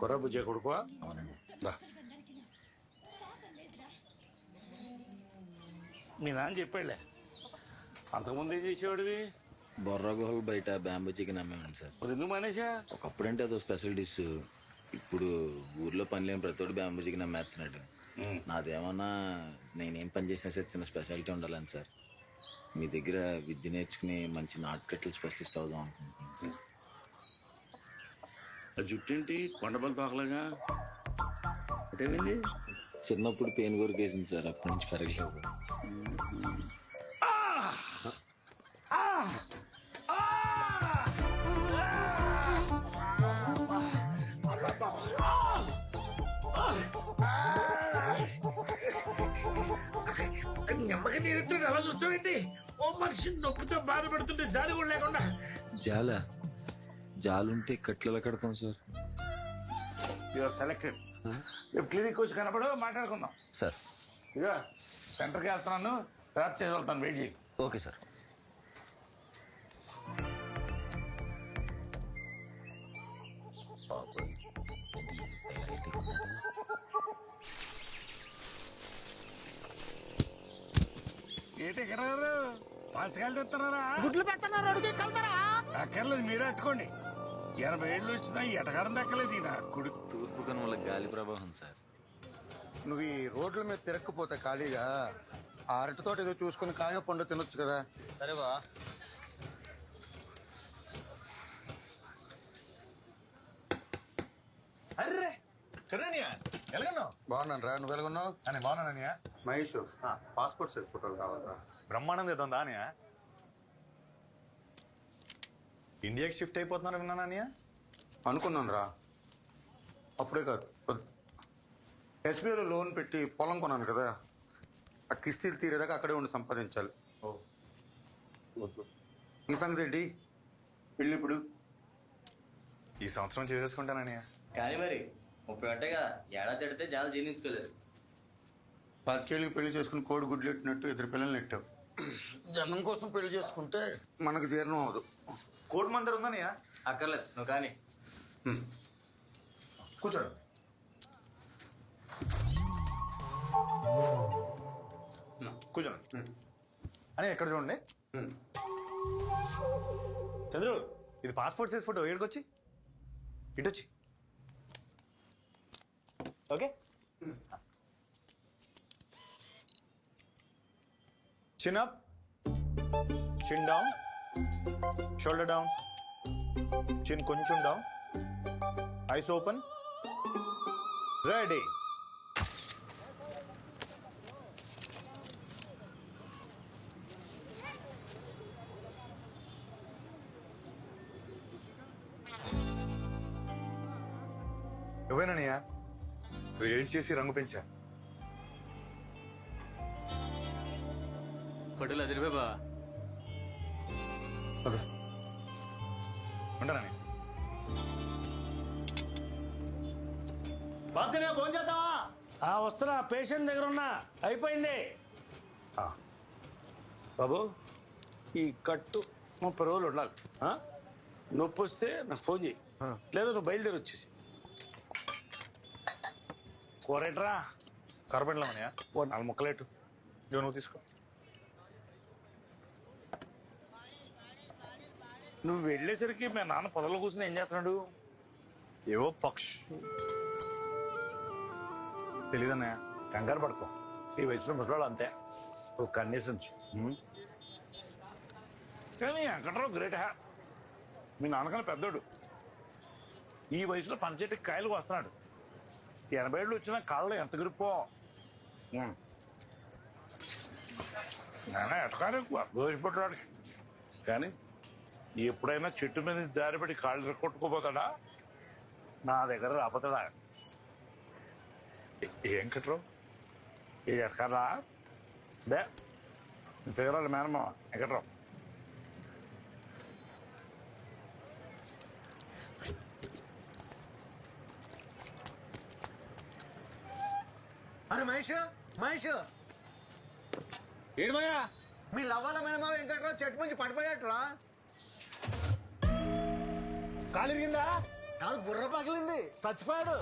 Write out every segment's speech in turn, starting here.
కొర్ర బుజ్జే కొడుకు దా. మీ నాన్న చెప్పాడులే. అంతకుముందు ఏం చేసేవాడివి? బొర్రా గుహలు బయట బ్యాంబూ చికెన్ అమ్మేవాడిని సార్. మరి ఎందుకు మానేసా ఒకప్పుడంటే అదో స్పెషల్ డిష్. ఇప్పుడు ఊర్లో పని లేని ప్రతోడు బ్యాంబూ చికెన్ అమ్మేస్తున్నాడు. నాదేమన్నా నేనేం పని చేసినా సరే చిన్న స్పెషాలిటీ ఉండాలని సార్. మీ దగ్గర విద్య నేర్చుకుని మంచి నాటుకట్టలు స్పెషలిస్ట్ అవుదాం అనుకుంటున్నాను సార్. ఆ జుట్టేంటి? కొండపల్లి తోకలాగా అంటే చిన్నప్పుడు పెయిన్ కొరికేసింది సార్ అప్పటి నుంచి పెరగలేదు నెమ్మకి నేను అలా చూస్తావేంటి? ఓ మనిషి నొప్పితో బాధపడుతుంటే జాలి కూడా లేకుండా. జాల? జాలుంటే కట్లలో కడతాం సార్. యువర్ సెలెక్టెడ్ రేపు క్లినిక్ వచ్చి కనపడు మాట్లాడుకుందాం. సార్ ఇక సెంటర్కి వెళ్తున్నాను. డ్రాప్ చేసి వెళ్తాను. వెయిట్ చేయి. ఓకే సార్ ఏంటి ఎక్కడ పాలసకాయలు తెస్తున్నారా? గుడ్లు పెడుతున్నారు? అక్కర్లేదు మీరే అట్టుకోండి ఎనభై ఏళ్ళు వచ్చినా ఎటకారం దక్కలేదు ఈయన. కుడి తూర్పు కనుమల గాలి ప్రవాహం సార్. నువ్వు ఈ రోడ్ల మీద తిరక్కపోతే ఖాళీగా? ఆ అరటి తోట ఏదో చూసుకుని కాయ పండు తినొచ్చు కదా. సరే బా. అర్రే కరణ్య ఎలాగన్నావు? బాగున్నాను రా. నువ్వు ఎలాగున్నావు? అని బాగున్నానయ్య మహేష్ పాస్పోర్ట్ సైజ్ ఫోటోలు కావాలరా బ్రహ్మానందం ఏదో అనియా? ఇండియాకి షిఫ్ట్ అయిపోతున్నారు విన్నానయ్య అనుకున్నాను రా. అప్పుడే కాదు. ఎస్బీఐలో లోన్ పెట్టి పొలం కొన్నాను కదా. ఆ కిస్తీలు తీరేదాకా అక్కడే ఉండి సంపాదించాలి. ఈ సంగతి ఏంటి? పెళ్ళి ఇప్పుడు ఈ సంవత్సరం చేసేసుకుంటానయ్య కానీ మరి ముప్పై ఉంటాయిగా ఏడాది తిడితే జనాలు జీర్ణించుకోలేరు. పాతికేళ్ళకి పెళ్ళి చేసుకుని కోడి గుడ్లు ఎట్టినట్టు ఇద్దరు పిల్లల్ని నెట్టావు. జనం కోసం పెళ్ళి చేసుకుంటే మనకు జీర్ణం అవదు కోటి మందరు ఉందన్నయ్య? అక్కర్లేదు నువ్వు కానీ. కూర్చోడు. కూర్చోండి. అని ఎక్కడ చూడండి? చంద్రు ఇది పాస్పోర్ట్ సైజ్ ఫోటో ఏడుకొచ్చి? ఇటొచ్చి. Okay? Chin up chin down shoulder down chin కొంచెం డౌన్ ఐస్ ఓపెన్ రెడీ నువ్వేనయ్యా నువ్వు ఏం చేసి రంగు పెంచా? ఫోటోలు అదిరిపోయి బా. ఉంటానని బాగా ఫోన్ చేద్దామా ఆ వస్తున్నా పేషెంట్ దగ్గర ఉన్నా అయిపోయింది. ఆ. బాబు ఈ కట్టు ముప్పై రోజులు ఉండాలి. ఆ? నొప్పి వస్తే నాకు ఫోన్ చేయి లేదా నువ్వు బయలుదేరి వచ్చేసి. కూరేట్రా కరపెట్టలేమన్నయ్యా ఓ నాలుగు ముక్కలేటు ఇదిగో నువ్వు తీసుకో. నువ్వు వెళ్ళేసరికి మా నాన్న పొదలో కూర్చుని ఏం చేస్తున్నాడు? ఏవో పక్షు. తెలీదన్నయ్య కంగారు పడుకో. ఈ వయసులో ముసలాడు అంతే. ఒక కండిషన్స్ కానీ వెంకట్రావు గ్రేట్ హ్యా మీ నాన్నకన్నా పెద్దోడు. ఈ వయసులో పనిచేటి కాయలు వస్తున్నాడు. ఎనభై ఏళ్ళు వచ్చినా కాళ్ళు ఎంత గ్రిప్పో నాన్న ఎటకారు ఎక్కువ. దోషపడ్డాడు కానీ ఎప్పుడైనా చెట్టు మీద జారిపడి కాళ్ళు కొట్టుకోపోతాడా నా దగ్గర రాపోతాడా ఏం కట్టరు ఇది ఎక్కరా దే ఫిగరాలు మేనమ్మ ఎక్కడరావు అరే మహేష్ మహేష్. ఏడుమయ్యా మీ లవ్వాల మేనమా వెంకట్రావు చెట్టు నుంచి పడిపోయాట్రా కాలు ఇరిగిందా కాదు బుర్ర పగిలింది. చచ్చిపోయాడు.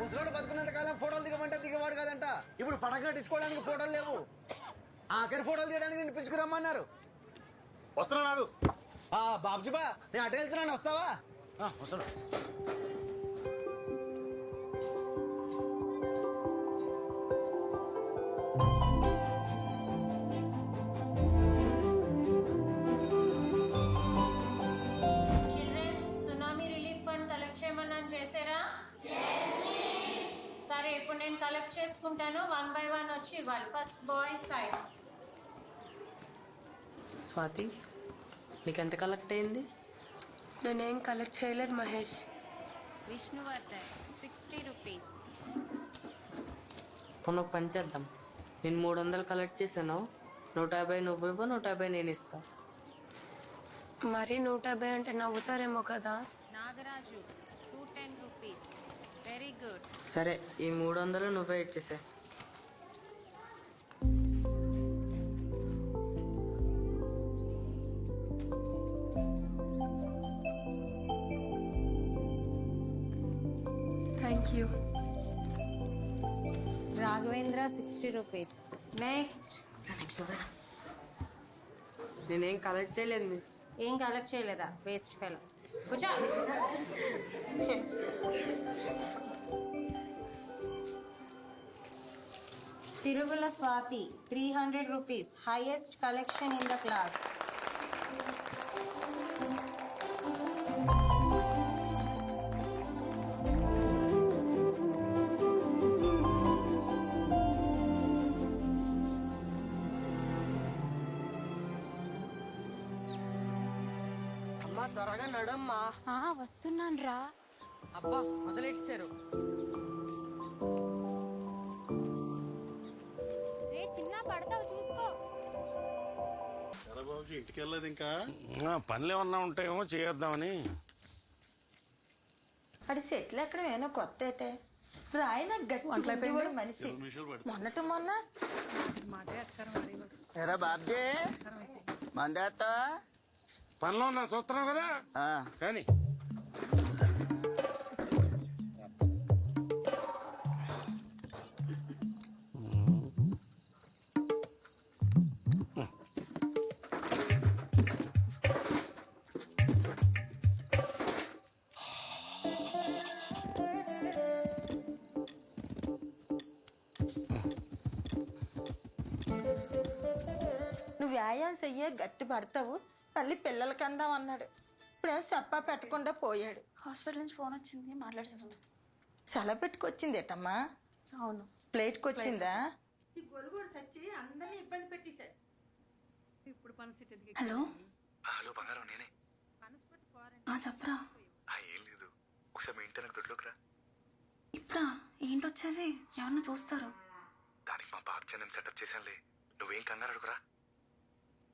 ముసలోడు బతుకున్నంత కాలం ఫోటోలు దిగమంటే దిగవాడు కదంట. ఇప్పుడు పడక కట్టించుకోవడానికి ఫోటోలు లేవు. ఆఖరి ఫోటోలు తీయడానికి నేను పిలుచుకురమ్మన్నారు వస్తున్నా ఆ బాబుజీ బా నేను అటు వెళ్తున్నాను వస్తావా? వస్తున్నా. కలెక్ట్ చేసుకుంటాను. వన్ బై వన్ వచ్చి ఇవ్వాలి. ఫస్ట్ బాయ్స్ సైడ్ స్వాతి నీకెంత కలెక్ట్ అయింది? నేనేం కలెక్ట్ చేయలేదు మహేష్. విష్ణువర్ధన్ సిక్స్టీ రూపీస్ మనం ఒక పని చేద్దాం. నేను మూడు వందలు కలెక్ట్ చేశాను. నూట యాభై నువ్వు ఇవ్వు నూట యాభై నేను ఇస్తా. మరి నూట యాభై అంటే నవ్వుతారేమో కదా. నాగరాజు వెరీ గుడ్ సరే ఈ మూడు వందలు నువ్వే ఇచ్చేసే thank you Raghavendra sixty rupees. Next నేనేం కలెక్ట్ చేయలేదు మిస్ ఏం కలెక్ట్ చేయలేదా? వేస్ట్ ఫెలో కూర్చో తిరుగుల Swathi three hundred rupees highest collection in the class నడమ్మా వస్తున్నాను రా అబ్బా మొదలెట్టారు? రే చిన్న పడతావు చూసుకో. ఆ, పనులు ఏమన్నా ఉంటాయేమో చేద్దామని అది సెటిల్ ఎక్కడ ఏమో కొత్త ఏటే రాయన గట్టి కూడా మనిషి. మొన్నటి మొన్న. ఎరా బాబ్జీ? మందేస్తా పనిలో ఉన్నా చూస్తున్నావు కదా? కానీ. నువ్వు వ్యాయామం చెయ్యే గట్టి పడతావు. మళ్ళీ పిల్లలకి అందాం అన్నాడు. ఇప్పుడేమో చెప్పా పెట్టకుండా పోయాడు. హాస్పిటల్ నుంచి ఫోన్ వచ్చింది మాట్లాడి చూస్తాం. సెలవు పెట్టుకొచ్చింది ఏటమ్మా అవును. ప్లేట్కి వచ్చిందా ఈ గొలుగుడు సచ్చి అందరినీ ఇబ్బంది పెట్టేశాడు. హలో? హలో బంగారం నేనే. ఆ, చెప్పరా? ఆ, ఏం లేదు. ఒకసారి మీ ఇంటి నాకు దొడ్లోకి రా. ఇప్పుడా? ఏంటి వచ్చేది? ఎవరిని చూస్తారు. దానికి మా బాబు జనం సెటప్ చేశానులే. నువ్వేం కంగారు అడుగురా.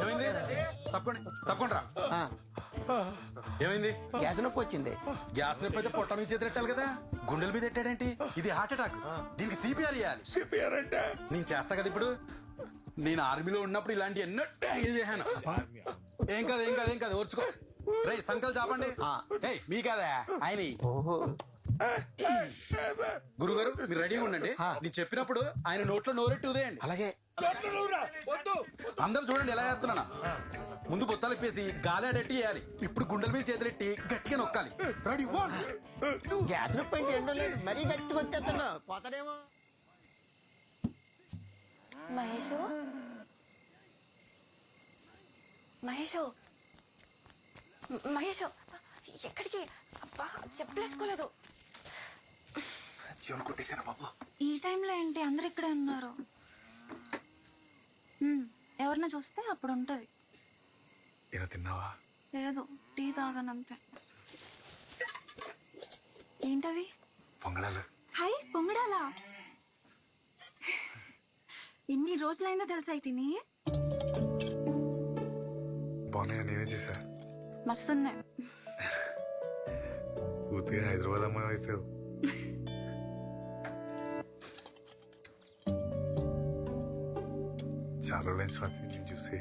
ఏమైంది? తప్పకుండా తప్పకుండా ఏమైంది? గ్యాస్ నొప్పి వచ్చింది. గ్యాస్ నొప్పి అయితే పొట్ట మీద చేతులెట్టాలి కదా. గుండెల మీద ఎట్టాడేంటి ఇది హార్ట్ అటాక్. దీనికి సిపిఆర్ ఇవ్వాలి సిపిఆర్ అంటే? నేను చేస్తా కదా ఇప్పుడు? నేను ఆర్మీలో ఉన్నప్పుడు ఇలాంటి ఎన్నో ట్యాంగిల్ చేశాను. ఏం కాదు ఏం కాదు ఏం కాదు ఓర్చుకో. రే సంకల్ చాపండి. ఏయ్ మీ కాదా? ఆయన ఓహో గురుగారు మీరు రెడీగా ఉండండి. నేను చెప్పినప్పుడు ఆయన నోట్లో నోరెట్టి ఉదేయండి. అలాగే. అందరూ చూడండి ఎలా చేస్తున్నానా. ముందు బొత్తాలు ఇప్పేసి గాలాడెట్టి వేయాలి ఇప్పుడు గుండెల మీద చేతులెట్టి గట్టిగా నొక్కాలి. రెడీ వన్ గ్యాస్ లేదు. మరీ గట్టిగా వచ్చేస్తున్నా. పోతాడేమో. మహేష్? మహేష్? మహేష్ ఎక్కడికి? అబ్బా చెప్పులేసుకోలేదు. జీవన్ కొట్టేశారా బాబు? ఈ టైంలో ఏంటి? అందరు ఇక్కడే ఉన్నారు. ఎవరిని చూస్తే అప్పుడు ఉంటుంది. ఏదో తిన్నావా? లేదు. టీ తాగనంతే ఏంటవి? పొంగడాలు. హాయ్ పొంగడాలా? ఇన్ని రోజులైందో తెలుసా తిని? బాగున్నాయా? నేనే చేశా? మస్తున్నాయి. పూర్తిగా హైదరాబాద్ అమ్మాయి అయిపోయావు చాలా రోజులైన స్వాతి నేను చూసి.